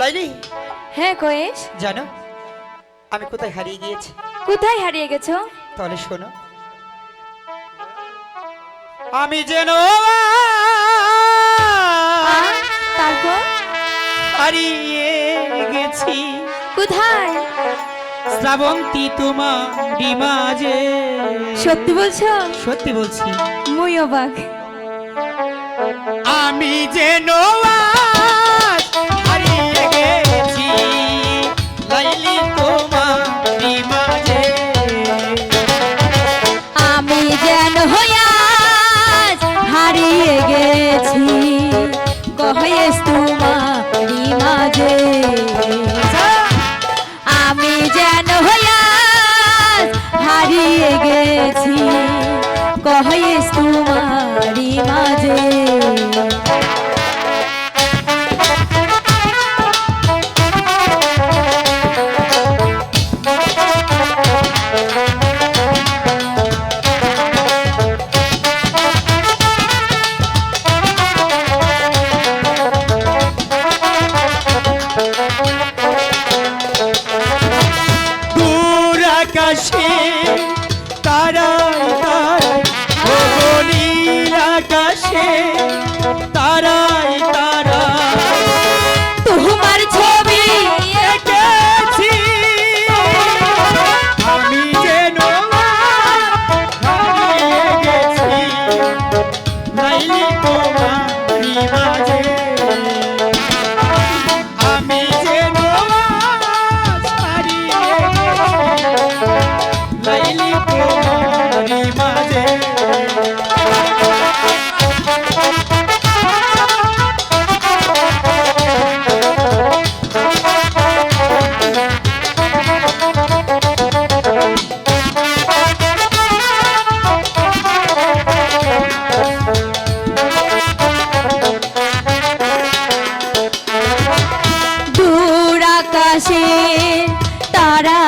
লাইলি? হ্যাঁ কয়েস জানো আমি কোথায় হারিয়ে গিয়েছি? কোথায় হারিয়ে গেছো? তাহলে শোনো। আমি যেন তারপর? হারিয়ে গেছি। কোথায়? শ্রাবন্তী তোমারই মাঝে। সত্যি বলছো? সত্যি বলছি। মুই অবাক। আমি যেন কহেস তোমারি মাঝে আমি যেন হইয়া হারিয়ে গেছি। কহেস তোমারি আকাশে তারাই তারাই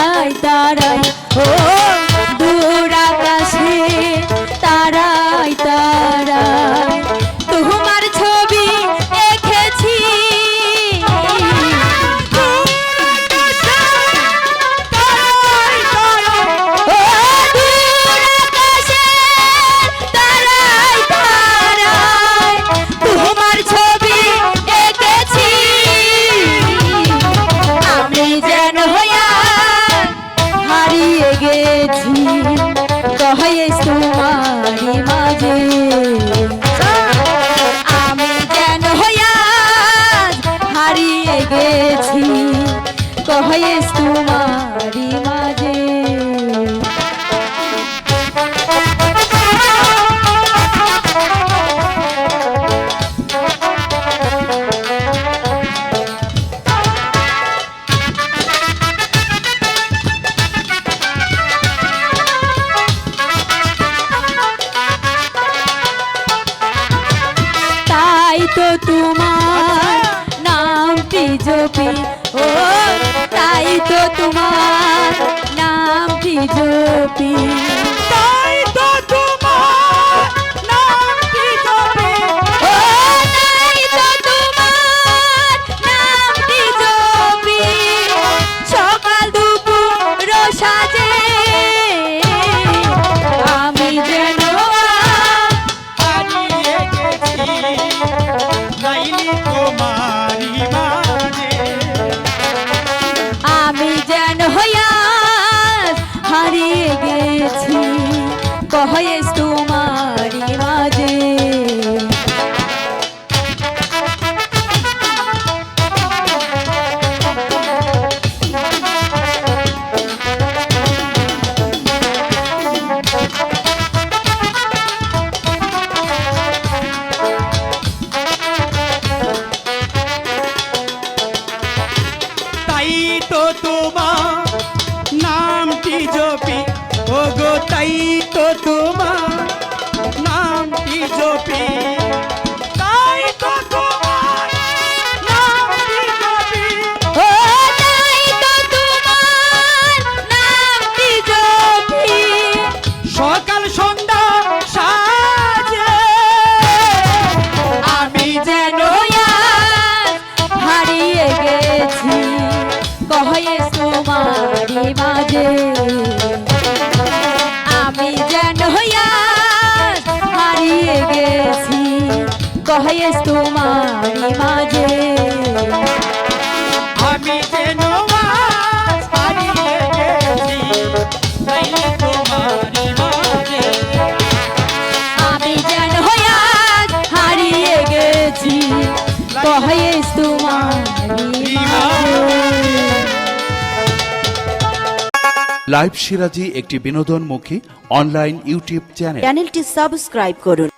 তারাই তারাই ও কহেস তোমারি মাঝে। আমি যেন হইয়া হারিয়ে গেছি কহেস তোমারি তোমার গেছি কহেস তোমারি মাঝে তোমার নামটি জপি? তাই তো তোমার নামটি জপি? ও তাই তো তোমার নামটি জপি? সকাল সন্ধ্যা সাজে। আমি যেন হারিয়ে গেছি। গেছি কহে তোমারি মাঝে কহে তোমারি মাঝে। আমি যেন আজ হারিয়ে গেছি তাই তোমারই আমি যেন আজ হারিয়ে গেছি কহে তোমারি লাইভ সিরাজি একটি বিনোদনমুখী অনলাইন ইউটিউব চ্যানেল চ্যানেলটি সাবস্ক্রাইব করুন।